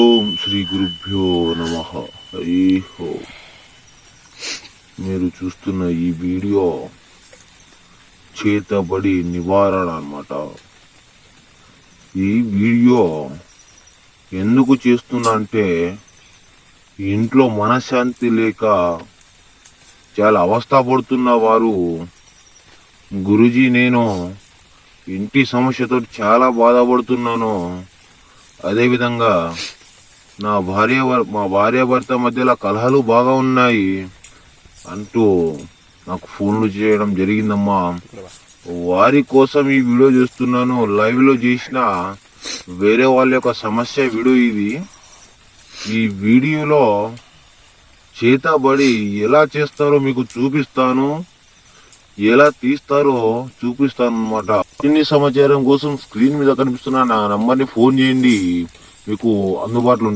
ఓం శ్రీ గురుభ్యో నమ. హరి ఓం. మీరు చూస్తున్న ఈ వీడియో చేతబడి నివారణ అన్నమాట. ఈ వీడియో ఎందుకు చేస్తున్నా అంటే ఇంట్లో మనశ్శాంతి లేక చాలా అవస్థ పడుతున్న వారు గురుజీ నేను ఇంటి సమస్యతో చాలా బాధపడుతున్నాను. అదేవిధంగా నా భార్య మా భార్యాభర్త మధ్యలో కలహాలు బాగా ఉన్నాయి అంటూ నాకు ఫోన్లు చేయడం జరిగిందమ్మా. వారి కోసం ఈ వీడియో చేస్తున్నాను. లైవ్లో చేసిన వేరే వాళ్ళ యొక్క సమస్య వీడియో ఇది. ఈ వీడియోలో చేతబడి ఎలా చేస్తారో మీకు చూపిస్తాను. ఎలా తీస్తారో చూపిస్తాను అనమాట ఇన్ని సమాచారం కోసం స్క్రీన్ మీద కనిపిస్తున్న నా నంబర్ని ఫోన్ చేయండి. మీకు అందుబాటులో